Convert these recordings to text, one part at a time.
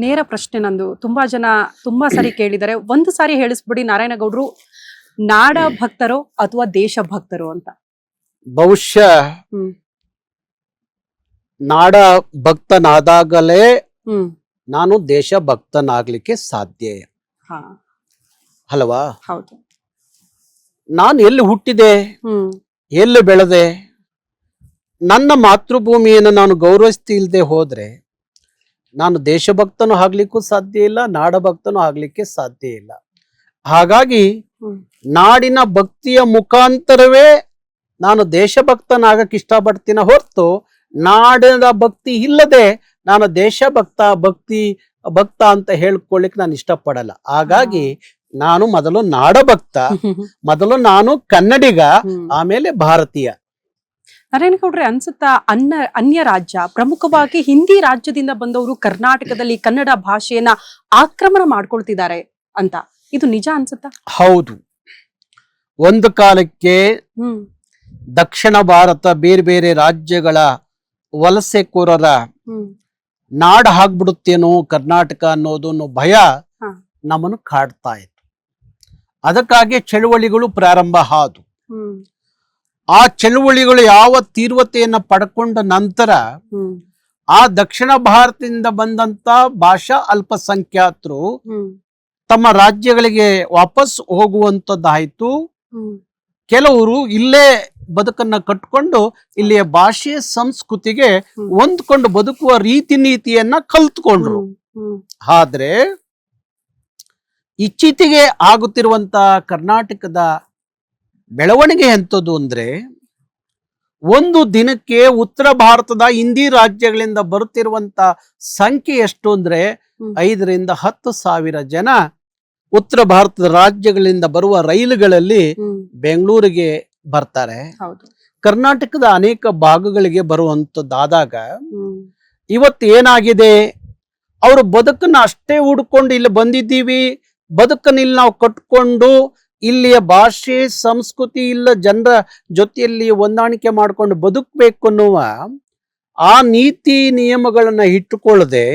ನೇರ ಪ್ರಶ್ನೆ ನಂದು. ತುಂಬಾ ಜನ ತುಂಬಾ ಸಾರಿ ಕೇಳಿದ್ದಾರೆ ಒಂದು ಸಾರಿ ಹೇಳಿಸ್ಬಿಡಿ ನಾರಾಯಣಗೌಡರು ನಾಡ ಭಕ್ತರೋ ಅಥವಾ ದೇಶ ಭಕ್ತರೋ ಅಂತ. ಬಹುಶಃ ಹ್ಮ್. ನಾಡ ಭಕ್ತನಾದಾಗಲೇ ಹ್ಮ್. ನಾನು ದೇಶ ಭಕ್ತನಾಗ್ಲಿಕ್ಕೆ ಸಾಧ್ಯ. ಹಾ. ಅಲ್ವಾ? ಹೌದು. ನಾನು ಎಲ್ಲಿ ಹುಟ್ಟಿದೆ? ಹ್ಮ್. ಎಲ್ಲಿ ಬೆಳೆದೆ? ನನ್ನ ಮಾತೃಭೂಮಿಯನ್ನು ನಾನು ಗೌರವಿಸ್ತಿಲ್ದೆ ಹೋದ್ರೆ ನಾನು ದೇಶಭಕ್ತನು ಆಗ್ಲಿಕ್ಕೂ ಸಾಧ್ಯ ಇಲ್ಲ ನಾಡ ಭಕ್ತನು ಆಗ್ಲಿಕ್ಕೆ ಸಾಧ್ಯ ಇಲ್ಲ. ಹಾಗಾಗಿ ನಾಡಿನ ಭಕ್ತಿಯ ಮುಖಾಂತರವೇ ನಾನು ದೇಶಭಕ್ತನಾಗಕ್ಕೆ ಇಷ್ಟಪಡ್ತೀನ ಹೊರತು ನಾಡಿನ ಭಕ್ತಿ ಇಲ್ಲದೆ ನಾನು ದೇಶಭಕ್ತ ಭಕ್ತಿ ಭಕ್ತ ಅಂತ ಹೇಳ್ಕೊಳ್ಳಿಕ್ ನಾನು ಇಷ್ಟಪಡಲ್ಲ. ಹಾಗಾಗಿ ನಾನು ಮೊದಲು ನಾಡಭಕ್ತ ಮೊದಲು ನಾನು ಕನ್ನಡಿಗ ಆಮೇಲೆ ಭಾರತೀಯ. ನಾರಾಯಣಗೌಡ್ರೆ ಅನ್ಸುತ್ತಾ ಅನ್ನ ಅನ್ಯ ರಾಜ್ಯ ಪ್ರಮುಖವಾಗಿ ಹಿಂದಿ ರಾಜ್ಯದಿಂದ ಬಂದವರು ಕರ್ನಾಟಕದಲ್ಲಿ ಕನ್ನಡ ಭಾಷೆಯನ್ನ ಆಕ್ರಮಣ ಮಾಡ್ಕೊಳ್ತಿದ್ದಾರೆ ಅಂತ. ಇದು ನಿಜ ಅನ್ಸುತ್ತಾ? ಹೌದು. ಒಂದು ಕಾಲಕ್ಕೆ ಹ್ಮ್. ದಕ್ಷಿಣ ಭಾರತ ಬೇರೆ ಬೇರೆ ರಾಜ್ಯಗಳ ವಲಸೆಕೋರರ ಹ್ಮ್. ನಾಡ ಆಗ್ಬಿಡುತ್ತೇನೋ ಕರ್ನಾಟಕ ಅನ್ನೋದನ್ನು ಭಯ. ನಮ್ಮನ್ನು ಕಾಡ್ತಾ ಇತ್ತು. ಅದಕ್ಕಾಗಿ ಚಳುವಳಿಗಳು ಪ್ರಾರಂಭ ಆದು. ಆ ಚಳುವಳಿಗಳು ಯಾವ ತೀವ್ರತೆಯನ್ನ ಪಡ್ಕೊಂಡ ನಂತರ ಆ ದಕ್ಷಿಣ ಭಾರತದಿಂದ ಬಂದಂತ ಭಾಷಾ ಅಲ್ಪಸಂಖ್ಯಾತರು ತಮ್ಮ ರಾಜ್ಯಗಳಿಗೆ ವಾಪಸ್ ಹೋಗುವಂತದ್ದಾಯ್ತು. ಕೆಲವರು ಇಲ್ಲೇ ಬದುಕನ್ನ ಕಟ್ಕೊಂಡು ಇಲ್ಲಿಯ ಭಾಷೆ ಸಂಸ್ಕೃತಿಗೆ. ಹೊಂದ್ಕೊಂಡು ಬದುಕುವ ರೀತಿ ನೀತಿಯನ್ನ ಕಲ್ತ್ಕೊಂಡ್ರು ಆದ್ರೆ ಇಚ್ಚಿತಿಗೆ ಆಗುತ್ತಿರುವಂತ ಕರ್ನಾಟಕದ ಬೆಳವಣಿಗೆ ಎಂಥದ್ದು ಅಂದ್ರೆ ಒಂದು ದಿನಕ್ಕೆ ಉತ್ತರ ಭಾರತದ ಹಿಂದಿ ರಾಜ್ಯಗಳಿಂದ ಬರುತ್ತಿರುವಂತ ಸಂಖ್ಯೆ ಎಷ್ಟು ಅಂದ್ರೆ. ಐದರಿಂದ ಹತ್ತು ಸಾವಿರ ಜನ ಉತ್ತರ ಭಾರತದ ರಾಜ್ಯಗಳಿಂದ ಬರುವ ರೈಲುಗಳಲ್ಲಿ ಬೆಂಗಳೂರಿಗೆ ಬರ್ತಾರೆ. ಕರ್ನಾಟಕದ ಅನೇಕ ಭಾಗಗಳಿಗೆ ಬರುವಂತದ್ದಾದಾಗ ಇವತ್ತು ಏನಾಗಿದೆ? ಅವರು ಬದುಕನ್ನ ಅಷ್ಟೇ ಹುಡ್ಕೊಂಡು ಇಲ್ಲಿ ಬಂದಿದ್ದೀವಿ. ಬದುಕನ್ನ ಇಲ್ಲಿ ನಾವು ಕಟ್ಕೊಂಡು ಇಲ್ಲಿಯ ಭಾಷೆ ಸಂಸ್ಕೃತಿ ಇಲ್ಲ ಜನರ ಜೊತೆಯಲ್ಲಿ ಹೊಂದಾಣಿಕೆ ಮಾಡ್ಕೊಂಡು ಬದುಕಬೇಕು ಅನ್ನುವ ಆ ನೀತಿ ನಿಯಮಗಳನ್ನ ಇಟ್ಟುಕೊಳ್ಳದೆ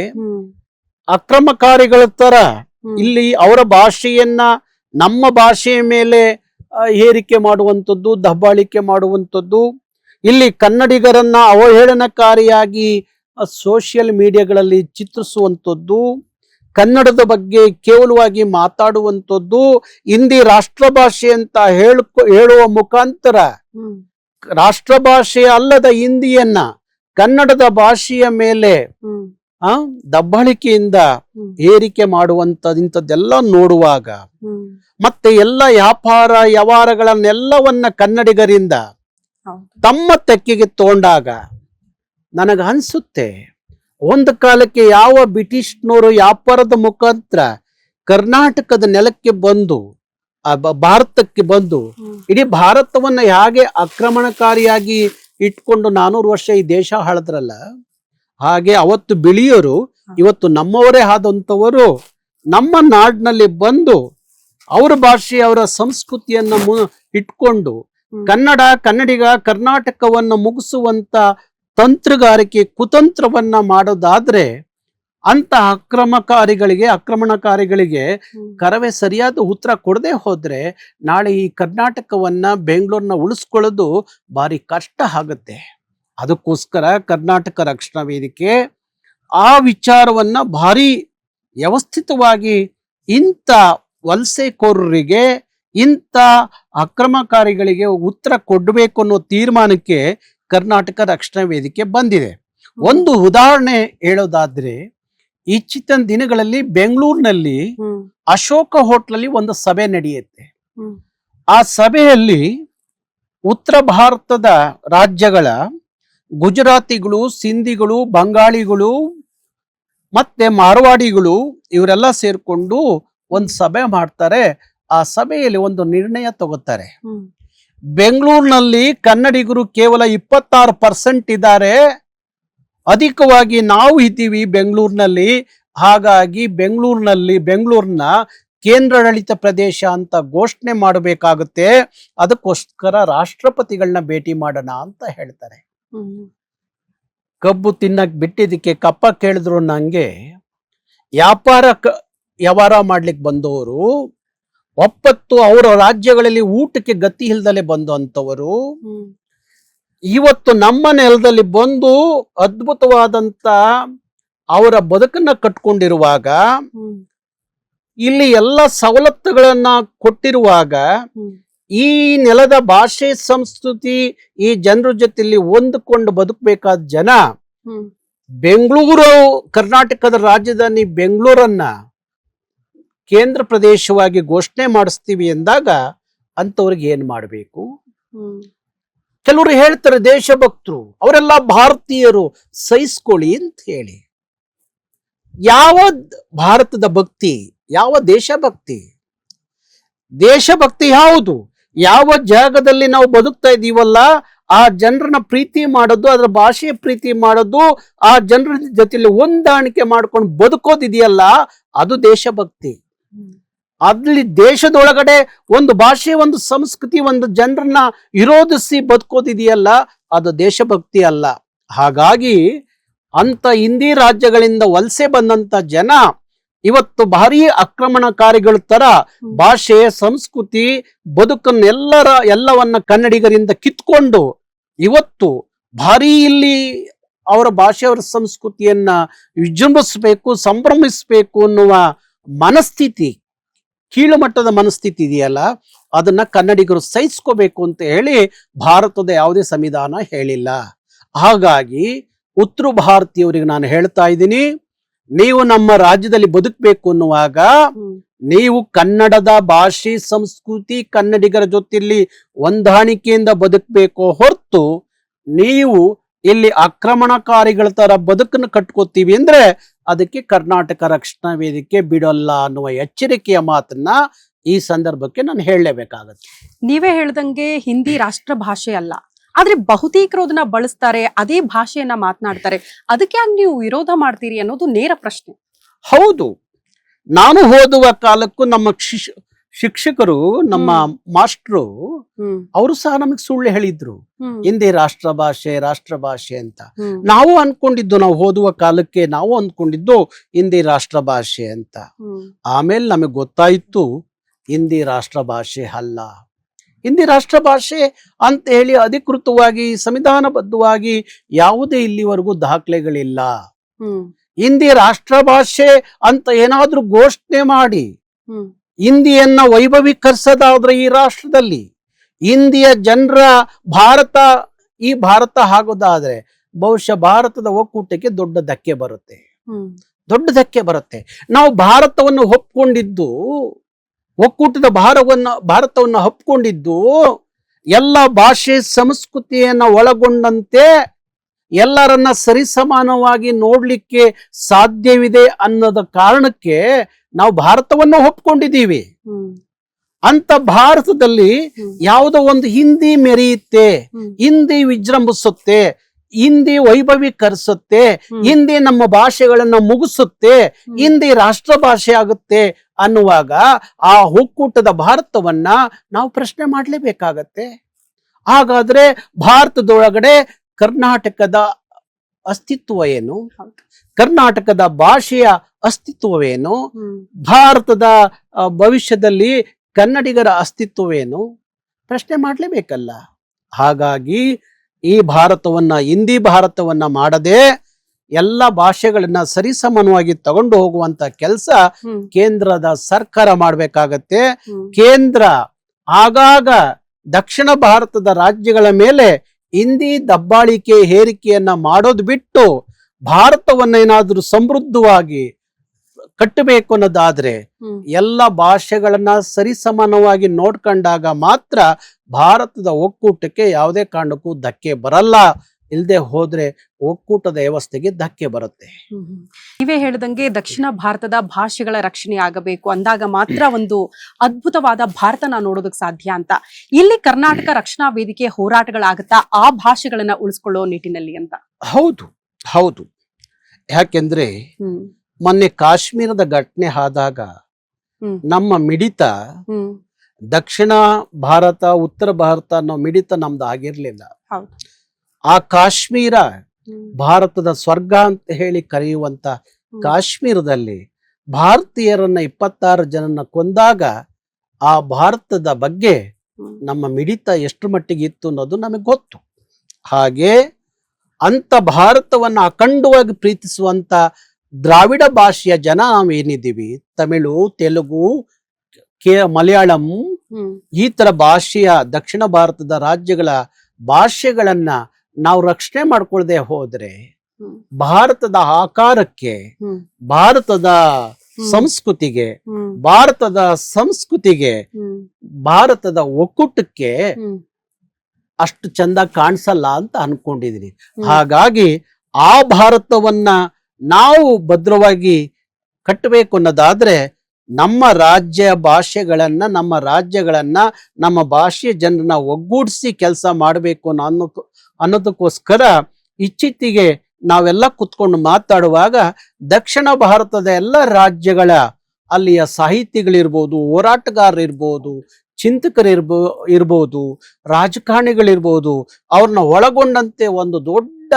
ಅಕ್ರಮಕಾರಿಗಳ ತರ ಇಲ್ಲಿ ಅವರ ಭಾಷೆಯನ್ನ ನಮ್ಮ ಭಾಷೆಯ ಮೇಲೆ ಏರಿಕೆ ಹೇರಿಕೆ ಮಾಡುವಂಥದ್ದು ದಬ್ಬಾಳಿಕೆ ಮಾಡುವಂಥದ್ದು. ಇಲ್ಲಿ ಕನ್ನಡಿಗರನ್ನ ಅವಹೇಳನಕಾರಿಯಾಗಿ ಸೋಷಿಯಲ್ ಮೀಡಿಯಾಗಳಲ್ಲಿ ಚಿತ್ರಿಸುವಂಥದ್ದು. ಕನ್ನಡದ ಬಗ್ಗೆ ಕೇವಲವಾಗಿ ಮಾತಾಡುವಂಥದ್ದು ಹಿಂದಿ ರಾಷ್ಟ್ರ ಭಾಷೆ ಅಂತ ಹೇಳ್ಕೊ ಹೇಳುವ ಮುಖಾಂತರ. ರಾಷ್ಟ್ರ ಭಾಷೆ ಅಲ್ಲದ ಹಿಂದಿಯನ್ನ ಕನ್ನಡದ ಭಾಷೆಯ ಮೇಲೆ ಆ ದಬ್ಬಾಳಿಕೆಯಿಂದ ಏರಿಕೆ ಮಾಡುವಂತ ಇಂಥದ್ದೆಲ್ಲ ನೋಡುವಾಗ ಮತ್ತೆ ಎಲ್ಲ ವ್ಯಾಪಾರ ವ್ಯವಹಾರಗಳನ್ನೆಲ್ಲವನ್ನ ಕನ್ನಡಿಗರಿಂದ ತಮ್ಮ ತೆಕ್ಕಿಗೆ ತಗೊಂಡಾಗ ನನಗೆ ಅನ್ಸುತ್ತೆ ಒಂದು ಕಾಲಕ್ಕೆ ಯಾವ ಬ್ರಿಟಿಷ್ನವರು ವ್ಯಾಪಾರದ ಮುಖಾಂತರ ಕರ್ನಾಟಕದ ನೆಲಕ್ಕೆ ಬಂದು ಭಾರತಕ್ಕೆ ಬಂದು ಇಡೀ ಭಾರತವನ್ನ ಹೇಗೆ ಆಕ್ರಮಣಕಾರಿಯಾಗಿ ಇಟ್ಕೊಂಡು ನಾನೂರು ವರ್ಷ ಈ ದೇಶ ಹಾಳದ್ರಲ್ಲ ಹಾಗೆ ಅವತ್ತು ಬಿಳಿಯರು ಇವತ್ತು ನಮ್ಮವರೇ ಆದಂಥವರು ನಮ್ಮ ನಾಡಿನಲ್ಲಿ ಬಂದು ಅವರ ಭಾಷೆ ಅವರ ಸಂಸ್ಕೃತಿಯನ್ನ ಇಟ್ಕೊಂಡು ಕನ್ನಡ ಕನ್ನಡಿಗ ಕರ್ನಾಟಕವನ್ನು ಮುಗಿಸುವಂತ ತಂತ್ರಗಾರಿಕೆ ಕುತಂತ್ರವನ್ನ ಮಾಡೋದಾದ್ರೆ ಅಂತ ಅಕ್ರಮಕಾರಿಗಳಿಗೆ ಆಕ್ರಮಣಕಾರಿಗಳಿಗೆ ಕರವೇ ಸರಿಯಾದ ಉತ್ತರ ಕೊಡದೆ ಹೋದ್ರೆ ನಾಳೆ ಈ ಕರ್ನಾಟಕವನ್ನ ಬೆಂಗಳೂರನ್ನ ಉಳಿಸ್ಕೊಳ್ಳೋದು ಭಾರಿ ಕಷ್ಟ ಆಗುತ್ತೆ. ಅದಕ್ಕೋಸ್ಕರ ಕರ್ನಾಟಕ ರಕ್ಷಣಾ ವೇದಿಕೆ ಆ ವಿಚಾರವನ್ನ ಭಾರಿ ವ್ಯವಸ್ಥಿತವಾಗಿ ಇಂಥ ವಲಸೆಕೋರರಿಗೆ ಇಂಥ ಅಕ್ರಮಕಾರಿಗಳಿಗೆ ಉತ್ತರ ಕೊಡಬೇಕು ಅನ್ನೋ ತೀರ್ಮಾನಕ್ಕೆ ಕರ್ನಾಟಕ ರಕ್ಷಣಾ ವೇದಿಕೆ ಬಂದಿದೆ. ಒಂದು ಉದಾಹರಣೆ ಹೇಳೋದಾದ್ರೆ ಇಚ್ಚಿನ ದಿನಗಳಲ್ಲಿ ಬೆಂಗಳೂರಿನಲ್ಲಿ ಅಶೋಕ ಹೋಟ್ಲಲ್ಲಿ ಒಂದು ಸಭೆ ನಡೆಯುತ್ತೆ. ಆ ಸಭೆಯಲ್ಲಿ ಉತ್ತರ ಭಾರತದ ರಾಜ್ಯಗಳ ಗುಜರಾತಿಗಳು ಸಿಂಧಿಗಳು ಬಂಗಾಳಿಗಳು ಮತ್ತೆ ಮಾರವಾಡಿಗಳು ಇವರೆಲ್ಲ ಸೇರ್ಕೊಂಡು ಒಂದು ಸಭೆ ಮಾಡ್ತಾರೆ. ಆ ಸಭೆಯಲ್ಲಿ ಒಂದು ನಿರ್ಣಯ ತಗೋತಾರೆ. ಬೆಂಗಳೂರಿನಲ್ಲಿ ಕನ್ನಡಿಗರು ಕೇವಲ ಇಪ್ಪತ್ತಾರು ಪರ್ಸೆಂಟ್ ಇದ್ದಾರೆ. ಅಧಿಕವಾಗಿ ನಾವು ಇದ್ದೀವಿ ಬೆಂಗಳೂರಿನಲ್ಲಿ. ಹಾಗಾಗಿ ಬೆಂಗಳೂರಿನಲ್ಲಿ, ಬೆಂಗಳೂರಿನ ಕೇಂದ್ರಾಡಳಿತ ಪ್ರದೇಶ ಅಂತ ಘೋಷಣೆ ಮಾಡಬೇಕಾಗುತ್ತೆ. ಅದಕ್ಕೋಸ್ಕರ ರಾಷ್ಟ್ರಪತಿಗಳನ್ನ ಭೇಟಿ ಮಾಡೋಣ ಅಂತ ಹೇಳ್ತಾರೆ. ಕಬ್ಬು ತಿನ್ನಕ್ ಬಿಟ್ಟಿದ್ದಕ್ಕೆ ಕಪ್ಪ ಕೇಳಿದ್ರು ನಂಗೆ. ವ್ಯಾಪಾರ ವ್ಯವಹಾರ ಮಾಡ್ಲಿಕ್ಕೆ ಬಂದವರು ಒಪ್ಪತ್ತು ಅವರ ರಾಜ್ಯಗಳಲ್ಲಿ ಊಟಕ್ಕೆ ಗತಿ ಇಲ್ದಲೆ ಬಂದಂಥವರು ಇವತ್ತು ನಮ್ಮ ನೆಲದಲ್ಲಿ ಬಂದು ಅದ್ಭುತವಾದಂತ ಅವರ ಬದುಕನ್ನ ಕಟ್ಕೊಂಡಿರುವಾಗ ಇಲ್ಲಿ ಎಲ್ಲ ಸವಲತ್ತುಗಳನ್ನ ಕೊಟ್ಟಿರುವಾಗ ಈ ನೆಲದ ಭಾಷೆ ಸಂಸ್ಕೃತಿ ಈ ಜನರ ಜೊತೆಲಿ ಹೊಂದಿಕೊಂಡು ಬದುಕಬೇಕಾದ ಜನ ಬೆಂಗಳೂರು ಕರ್ನಾಟಕದ ರಾಜಧಾನಿ ಬೆಂಗಳೂರನ್ನ ಕೇಂದ್ರ ಪ್ರದೇಶವಾಗಿ ಘೋಷಣೆ ಮಾಡಿಸ್ತೀವಿ ಎಂದಾಗ ಅಂತವ್ರಿಗೆ ಏನ್ ಮಾಡಬೇಕು? ಕೆಲವರು ಹೇಳ್ತಾರೆ ದೇಶಭಕ್ತರು ಅವರೆಲ್ಲ ಭಾರತೀಯರು ಸಹಿಸ್ಕೊಳ್ಳಿ ಅಂತ ಹೇಳಿ. ಯಾವ ಭಾರತದ ಭಕ್ತಿ ಯಾವ ದೇಶಭಕ್ತಿ? ದೇಶಭಕ್ತಿ ಯಾವುದು? ಯಾವ ಜಾಗದಲ್ಲಿ ನಾವು ಬದುಕ್ತಾ ಇದ್ದೀವಲ್ಲ ಆ ಜನರನ್ನ ಪ್ರೀತಿ ಮಾಡೋದು ಅದರ ಭಾಷೆಯ ಪ್ರೀತಿ ಮಾಡೋದು ಆ ಜನರ ಜೊತೆಲಿ ಹೊಂದಾಣಿಕೆ ಮಾಡ್ಕೊಂಡು ಬದುಕೋದಿದೆಯಲ್ಲ ಅದು ದೇಶಭಕ್ತಿ. ಅಲ್ಲಿ ದೇಶದೊಳಗಡೆ ಒಂದು ಭಾಷೆ ಒಂದು ಸಂಸ್ಕೃತಿ ಒಂದು ಜನರನ್ನ ವಿರೋಧಿಸಿ ಬದುಕೋದಿದೆಯಲ್ಲ ಅದು ದೇಶಭಕ್ತಿ ಅಲ್ಲ. ಹಾಗಾಗಿ ಅಂತ ಹಿಂದಿ ರಾಜ್ಯಗಳಿಂದ ವಲಸೆ ಬಂದಂತ ಜನ ಇವತ್ತು ಭಾರಿ ಆಕ್ರಮಣಕಾರಿಗಳ ತರ ಭಾಷೆ ಸಂಸ್ಕೃತಿ ಬದುಕನ್ನೆಲ್ಲರ ಎಲ್ಲವನ್ನ ಕನ್ನಡಿಗರಿಂದ ಕಿತ್ಕೊಂಡು ಇವತ್ತು ಭಾರಿ ಇಲ್ಲಿ ಅವರ ಭಾಷೆಯವರ ಸಂಸ್ಕೃತಿಯನ್ನ ವಿಜೃಂಭಿಸಬೇಕು ಸಂಭ್ರಮಿಸ್ಬೇಕು ಅನ್ನುವ ಮನಸ್ಥಿತಿ ಕೀಳು ಮಟ್ಟದ ಮನಸ್ಥಿತಿ ಇದೆಯಲ್ಲ ಅದನ್ನ ಕನ್ನಡಿಗರು ಸಹಿಸ್ಕೋಬೇಕು ಅಂತ ಹೇಳಿ ಭಾರತದ ಯಾವುದೇ ಸಂವಿಧಾನ ಹೇಳಿಲ್ಲ. ಹಾಗಾಗಿ ಉತ್ತರ ಭಾರತೀಯವರಿಗೆ ನಾನು ಹೇಳ್ತಾ ಇದ್ದೀನಿ ನೀವು ನಮ್ಮ ರಾಜ್ಯದಲ್ಲಿ ಬದುಕಬೇಕು ಅನ್ನುವಾಗ ನೀವು ಕನ್ನಡದ ಭಾಷೆ ಸಂಸ್ಕೃತಿ ಕನ್ನಡಿಗರ ಜೊತೆಯಲ್ಲಿ ಹೊಂದಾಣಿಕೆಯಿಂದ ಬದುಕಬೇಕು ಹೊರತು ನೀವು ಇಲ್ಲಿ ಆಕ್ರಮಣಕಾರಿಗಳ ತರ ಬದುಕನ್ನು ಕಟ್ಕೋತೀವಿ ಅಂದ್ರೆ ಅದಕ್ಕೆ ಕರ್ನಾಟಕ ರಕ್ಷಣಾ ವೇದಿಕೆ ಬಿಡೋಲ್ಲ ಅನ್ನುವ ಎಚ್ಚರಿಕೆಯ ಮಾತನ್ನ ಈ ಸಂದರ್ಭಕ್ಕೆ ನಾನು ಹೇಳಲೇಬೇಕಾಗತ್ತೆ. ನೀವೇ ಹೇಳ್ದಂಗೆ ಹಿಂದಿ ರಾಷ್ಟ್ರ ಭಾಷೆ ಅಲ್ಲ ಆದ್ರೆ ಬಹುತೇಕರು ಅದನ್ನ ಬಳಸ್ತಾರೆ ಅದೇ ಭಾಷೆಯನ್ನ ಮಾತನಾಡ್ತಾರೆ. ಅದಕ್ಕೆ ನೀವು ವಿರೋಧ ಮಾಡ್ತೀರಿ ಅನ್ನೋದು ನೇರ ಪ್ರಶ್ನೆ. ಹೌದು ನಾನು ಓದುವ ಕಾಲಕ್ಕೂ ನಮ್ಮ ಶಿಕ್ಷ ಶಿಕ್ಷಕರು ನಮ್ಮ ಮಾಸ್ಟ್ರು ಅವರು ಸಹ ನಮಗೆ ಸುಳ್ಳು ಹೇಳಿದ್ರು. ಹಿಂದೆ ರಾಷ್ಟ್ರ ಭಾಷೆ ರಾಷ್ಟ್ರ ಭಾಷೆ ಅಂತ. ನಾವು ಅನ್ಕೊಂಡಿದ್ದು ನಾವು ಓದುವ ಕಾಲಕ್ಕೆ ನಾವು ಅನ್ಕೊಂಡಿದ್ದು ಹಿಂದಿ ರಾಷ್ಟ್ರ ಭಾಷೆ ಅಂತ. ಆಮೇಲೆ ನಮಗೆ ಗೊತ್ತಾಯಿತು ಹಿಂದಿ ರಾಷ್ಟ್ರ ಭಾಷೆ ಅಲ್ಲ. ಹಿಂದಿ ರಾಷ್ಟ್ರ ಭಾಷೆ ಅಂತ ಹೇಳಿ ಅಧಿಕೃತವಾಗಿ ಸಂವಿಧಾನಬದ್ಧವಾಗಿ ಯಾವುದೇ ಇಲ್ಲಿವರೆಗೂ ದಾಖಲೆಗಳಿಲ್ಲ. ಹಿಂದಿ ರಾಷ್ಟ್ರ ಭಾಷೆ ಅಂತ ಏನಾದ್ರೂ ಘೋಷಣೆ ಮಾಡಿ ಹಿಂದಿಯನ್ನ ವೈಭವೀಕರಿಸೋದಾದ್ರೆ ಈ ರಾಷ್ಟ್ರದಲ್ಲಿ. ಹಿಂದಿಯ ಜನರ ಭಾರತ ಈ ಭಾರತ ಆಗೋದಾದ್ರೆ ಬಹುಶಃ ಭಾರತದ ಒಕ್ಕೂಟಕ್ಕೆ ದೊಡ್ಡ ಧಕ್ಕೆ ಬರುತ್ತೆ. ದೊಡ್ಡ ಧಕ್ಕೆ ಬರುತ್ತೆ. ನಾವು ಭಾರತವನ್ನು ಒಪ್ಕೊಂಡಿದ್ದು ಒಕ್ಕೂಟದ ಭಾರವನ್ನು ಭಾರತವನ್ನು ಒಪ್ಕೊಂಡಿದ್ದು ಎಲ್ಲ ಭಾಷೆ ಸಂಸ್ಕೃತಿಯನ್ನು ಒಳಗೊಂಡಂತೆ ಎಲ್ಲರನ್ನ ಸರಿಸಮಾನವಾಗಿ ನೋಡ್ಲಿಕ್ಕೆ ಸಾಧ್ಯವಿದೆ ಅನ್ನೋದ ಕಾರಣಕ್ಕೆ ನಾವು ಭಾರತವನ್ನು ಒಪ್ಕೊಂಡಿದ್ದೀವಿ. ಅಂತ ಭಾರತದಲ್ಲಿ ಯಾವುದೋ ಒಂದು ಹಿಂದಿ ಮೆರೆಯುತ್ತೆ ಹಿಂದಿ ವಿಜೃಂಭಿಸುತ್ತೆ ಹಿಂದಿ ವೈಭವೀಕರಿಸುತ್ತೆ ಹಿಂದಿ ನಮ್ಮ ಭಾಷೆಗಳನ್ನ ಮುಗಿಸುತ್ತೆ ಹಿಂದಿ ರಾಷ್ಟ್ರ ಭಾಷೆ ಆಗುತ್ತೆ ಅನ್ನುವಾಗ ಆ ಒಕ್ಕೂಟದ ಭಾರತವನ್ನ ನಾವು ಪ್ರಶ್ನೆ ಮಾಡಲೇಬೇಕಾಗತ್ತೆ. ಹಾಗಾದ್ರೆ ಭಾರತದೊಳಗಡೆ ಕರ್ನಾಟಕದ ಅಸ್ತಿತ್ವ ಏನು? ಕರ್ನಾಟಕದ ಭಾಷೆಯ ಅಸ್ತಿತ್ವವೇನು ಭಾರತದ ಭವಿಷ್ಯದಲ್ಲಿ ಕನ್ನಡಿಗರ ಅಸ್ತಿತ್ವವೇನು ಪ್ರಶ್ನೆ ಮಾಡಲೇಬೇಕಲ್ಲ. ಹಾಗಾಗಿ ಈ ಭಾರತವನ್ನ ಹಿಂದಿ ಭಾರತವನ್ನ ಮಾಡದೆ ಎಲ್ಲ ಭಾಷೆಗಳನ್ನ ಸರಿಸಮಾನವಾಗಿ ತಗೊಂಡು ಹೋಗುವಂತ ಕೆಲಸ ಕೇಂದ್ರದ ಸರ್ಕಾರ ಮಾಡಬೇಕಾಗತ್ತೆ. ಕೇಂದ್ರ ಆಗಾಗ ದಕ್ಷಿಣ ಭಾರತದ ರಾಜ್ಯಗಳ ಮೇಲೆ ಹಿಂದಿ ದಬ್ಬಾಳಿಕೆ ಹೇರಿಕೆಯನ್ನ ಮಾಡೋದು ಬಿಟ್ಟು ಭಾರತವನ್ನ ಏನಾದ್ರೂ ಸಮೃದ್ಧವಾಗಿ ಕಟ್ಟಬೇಕು ಅನ್ನೋದಾದ್ರೆ ಎಲ್ಲ ಭಾಷೆಗಳನ್ನ ಸರಿಸಮಾನವಾಗಿ ನೋಡ್ಕೊಂಡಾಗ ಮಾತ್ರ ಭಾರತದ ಒಕ್ಕೂಟಕ್ಕೆ ಯಾವುದೇ ಕಾರಣಕ್ಕೂ ಧಕ್ಕೆ ಬರಲ್ಲ. ಇಲ್ಲದೆ ಹೋದ್ರೆ ಒಕ್ಕೂಟದ ವ್ಯವಸ್ಥೆಗೆ ಧಕ್ಕೆ ಬರುತ್ತೆ. ನೀವೇ ಹೇಳ್ದಂಗೆ ದಕ್ಷಿಣ ಭಾರತದ ಭಾಷೆಗಳ ರಕ್ಷಣೆ ಆಗಬೇಕು ಅಂದಾಗ ಮಾತ್ರ ಒಂದು ಅದ್ಭುತವಾದ ಭಾರತನ ನೋಡೋದಕ್ ಸಾಧ್ಯ ಅಂತ. ಇಲ್ಲಿ ಕರ್ನಾಟಕ ರಕ್ಷಣಾ ವೇದಿಕೆ ಹೋರಾಟಗಳಾಗುತ್ತಾ ಆ ಭಾಷೆಗಳನ್ನ ಉಳಿಸ್ಕೊಳ್ಳೋ ನಿಟ್ಟಿನಲ್ಲಿ ಅಂತ. ಹೌದು ಹೌದು. ಯಾಕೆಂದ್ರೆ ಮೊನ್ನೆ ಕಾಶ್ಮೀರದ ಘಟನೆ ಆದಾಗ ನಮ್ಮ ಮಿಡಿತ ದಕ್ಷಿಣ ಭಾರತ ಉತ್ತರ ಭಾರತ ಅನ್ನೋ ಮಿಡಿತ ನಮ್ದು ಆಗಿರ್ಲಿಲ್ಲ. ಹೌದು. ಆ ಕಾಶ್ಮೀರ ಭಾರತದ ಸ್ವರ್ಗ ಅಂತ ಹೇಳಿ ಕರೆಯುವಂತ ಕಾಶ್ಮೀರದಲ್ಲಿ ಭಾರತೀಯರನ್ನ ಇಪ್ಪತ್ತಾರು ಜನನ ಕೊಂದಾಗ ಆ ಭಾರತದ ಬಗ್ಗೆ ನಮ್ಮ ಮಿಡಿತ ಎಷ್ಟು ಮಟ್ಟಿಗೆ ಇತ್ತು ಅನ್ನೋದು ನಮಗೆ ಗೊತ್ತು. ಹಾಗೆ ಅಂತ ಭಾರತವನ್ನ ಅಖಂಡವಾಗಿ ಪ್ರೀತಿಸುವಂತ ದ್ರಾವಿಡ ಭಾಷೆಯ ಜನ ನಾವೇನಿದ್ದೀವಿ ತಮಿಳು ತೆಲುಗು ಕೇ ಮಲಯಾಳಂ ಈ ತರ ಭಾಷೆಯ ದಕ್ಷಿಣ ಭಾರತದ ರಾಜ್ಯಗಳ ಭಾಷೆಗಳನ್ನ ನಾವು ರಕ್ಷಣೆ ಮಾಡ್ಕೊಳ್ದೆ ಹೋದ್ರೆ ಭಾರತದ ಆಕಾರಕ್ಕೆ ಭಾರತದ ಸಂಸ್ಕೃತಿಗೆ ಭಾರತದ ಸಂಸ್ಕೃತಿಗೆ ಭಾರತದ ಒಕ್ಕೂಟಕ್ಕೆ ಅಷ್ಟು ಚಂದ ಕಾಣಿಸಲ್ಲ ಅಂತ ಅನ್ಕೊಂಡಿದೀನಿ. ಹಾಗಾಗಿ ಆ ಭಾರತವನ್ನ ನಾವು ಭದ್ರವಾಗಿ ಕಟ್ಟಬೇಕು ಅನ್ನೋದಾದ್ರೆ ನಮ್ಮ ರಾಜ್ಯ ಭಾಷೆಗಳನ್ನ ನಮ್ಮ ರಾಜ್ಯಗಳನ್ನ ನಮ್ಮ ಭಾಷೆಯ ಜನರನ್ನ ಒಗ್ಗೂಡಿಸಿ ಕೆಲಸ ಮಾಡಬೇಕು ಅನ್ನೋ ಅನ್ನೋದಕ್ಕೋಸ್ಕರ ಇಚ್ಚಿತ್ತಿಗೆ ನಾವೆಲ್ಲ ಕುತ್ಕೊಂಡು ಮಾತಾಡುವಾಗ ದಕ್ಷಿಣ ಭಾರತದ ಎಲ್ಲ ರಾಜ್ಯಗಳ ಅಲ್ಲಿಯ ಸಾಹಿತಿಗಳಿರ್ಬೋದು ಹೋರಾಟಗಾರರಿರ್ಬೋದು ಚಿಂತಕರಿರ್ಬೋ ಇರ್ಬೋದು ರಾಜಕಾರಣಿಗಳಿರ್ಬೋದು ಅವ್ರನ್ನ ಒಳಗೊಂಡಂತೆ ಒಂದು ದೊಡ್ಡ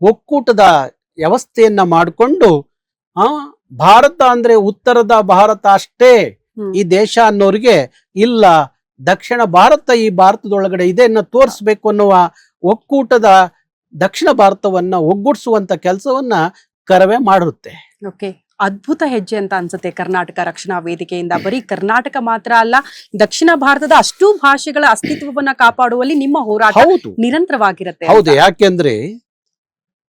ಒಕ್ಕೂಟದ ವ್ಯವಸ್ಥೆಯನ್ನ ಮಾಡಿಕೊಂಡು ಆ ಭಾರತ ಅಂದ್ರೆ ಉತ್ತರದ ಭಾರತ ಅಷ್ಟೇ. ಈ ದೇಶ ಅನ್ನೋರಿಗೆ ಇಲ್ಲ ದಕ್ಷಿಣ ಭಾರತ ಈ ಭಾರತದೊಳಗಡೆ ಇದೆ ಅನ್ನೋ ತೋರಿಸ್ಬೇಕು ಅನ್ನುವ ಒಕ್ಕೂಟದ ದಕ್ಷಿಣ ಭಾರತವನ್ನ ಒಗ್ಗೂಡಿಸುವಂತ ಕೆಲಸವನ್ನ ಕರವೇ ಮಾಡುತ್ತೆ ಓಕೆ ಅದ್ಭುತ ಹೆಜ್ಜೆ ಅಂತ ಅನ್ಸುತ್ತೆ ಕರ್ನಾಟಕ ರಕ್ಷಣಾ ವೇದಿಕೆಯಿಂದ. ಬರೀ ಕರ್ನಾಟಕ ಮಾತ್ರ ಅಲ್ಲ ದಕ್ಷಿಣ ಭಾರತದ ಅಷ್ಟೂ ಭಾಷೆಗಳ ಅಸ್ತಿತ್ವವನ್ನ ಕಾಪಾಡುವಲ್ಲಿ ನಿಮ್ಮ ಹೋರಾಟ ಹೌದು. ನಿರಂತರವಾಗಿರುತ್ತೆ ಹೌದು. ಯಾಕೆಂದ್ರೆ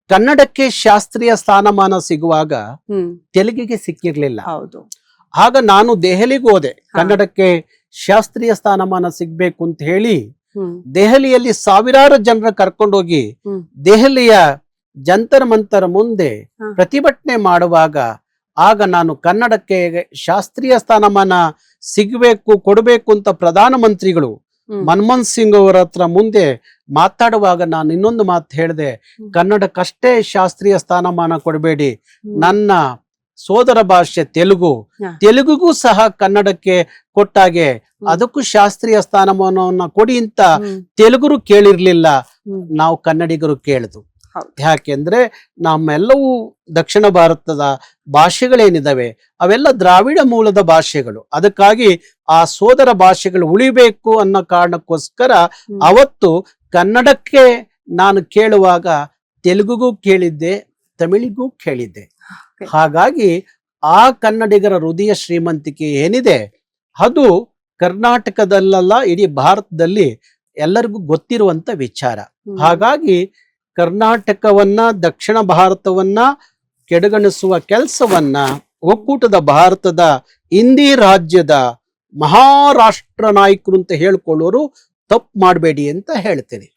ಕನ್ನಡಕ್ಕೆ ಶಾಸ್ತ್ರೀಯ ಸ್ಥಾನಮಾನ ಸಿಗುವಾಗ ತೆಲುಗಿಗೆ ಸಿಕ್ಕಿರ್ಲಿಲ್ಲ. ಹೌದು. ಆಗ ನಾನು ದೆಹಲಿಗೆ ಹೋದೆ. ಕನ್ನಡಕ್ಕೆ ಶಾಸ್ತ್ರೀಯ ಸ್ಥಾನಮಾನ ಸಿಗ್ಬೇಕು ಅಂತ ಹೇಳಿ ದೆಹಲಿಯಲ್ಲಿ ಸಾವಿರಾರು ಜನರ ಕರ್ಕೊಂಡೋಗಿ ಹೋಗಿ ದೆಹಲಿಯ ಜಂತರ ಮಂತರ ಮುಂದೆ ಪ್ರತಿಭಟನೆ ಮಾಡುವಾಗ ಆಗ ನಾನು ಕನ್ನಡಕ್ಕೆ ಶಾಸ್ತ್ರೀಯ ಸ್ಥಾನಮಾನ ಸಿಗಬೇಕು ಕೊಡಬೇಕು ಅಂತ ಪ್ರಧಾನ ಮಂತ್ರಿಗಳು ಮನಮೋಹನ್ ಸಿಂಗ್ ಅವರ ಹತ್ರ ಮುಂದೆ ಮಾತಾಡುವಾಗ ನಾನು ಇನ್ನೊಂದು ಮಾತು ಹೇಳಿದೆ. ಕನ್ನಡಕ್ಕಷ್ಟೇ ಶಾಸ್ತ್ರೀಯ ಸ್ಥಾನಮಾನ ಕೊಡಬೇಡಿ. ನನ್ನ ಸೋದರ ಭಾಷೆ ತೆಲುಗು. ತೆಲುಗುಗೂ ಸಹ ಕನ್ನಡಕ್ಕೆ ಕೊಟ್ಟಾಗೆ. ಅದಕ್ಕೂ ಶಾಸ್ತ್ರೀಯ ಸ್ಥಾನಮಾನವನ್ನ ಕೊಡಿ ಅಂತ ತೆಲುಗುರು ಕೇಳಿರ್ಲಿಲ್ಲ. ನಾವು ಕನ್ನಡಿಗರು ಕೇಳಿದ್ವು. ಯಾಕೆಂದ್ರೆ ನಮ್ಮೆಲ್ಲವೂ ದಕ್ಷಿಣ ಭಾರತದ ಭಾಷೆಗಳೇನಿದಾವೆ ಅವೆಲ್ಲ ದ್ರಾವಿಡ ಮೂಲದ ಭಾಷೆಗಳು. ಅದಕ್ಕಾಗಿ ಆ ಸೋದರ ಭಾಷೆಗಳು ಉಳಿಬೇಕು ಅನ್ನೋ ಕಾರಣಕ್ಕೋಸ್ಕರ ಅವತ್ತು ಕನ್ನಡಕ್ಕೆ ನಾನು ಕೇಳುವಾಗ ತೆಲುಗುಗೂ ಕೇಳಿದ್ದೆ ತಮಿಳಿಗೂ ಕೇಳಿದ್ದೆ. ಹಾಗಾಗಿ ಆ ಕನ್ನಡಿಗರ ಹೃದಯ ಶ್ರೀಮಂತಿಕೆ ಏನಿದೆ? ಅದು ಕರ್ನಾಟಕದಲ್ಲ ಇಡೀ ಭಾರತದಲ್ಲಿ ಎಲ್ಲರಿಗೂ ಗೊತ್ತಿರುವಂತ ವಿಚಾರ. ಹಾಗಾಗಿ ಕರ್ನಾಟಕವನ್ನ ದಕ್ಷಿಣ ಭಾರತವನ್ನ ಕೆಡಗಣಿಸುವ ಕೆಲಸವನ್ನ ಒಕ್ಕೂಟದ ಭಾರತದ ಹಿಂದಿ ರಾಜ್ಯದ ಮಹಾರಾಷ್ಟ್ರ ನಾಯಕರು ಅಂತ ಹೇಳ್ಕೊಳ್ಳೋರು ತಪ್ಪು ಮಾಡಬೇಡಿ ಅಂತ ಹೇಳ್ತೇನೆ.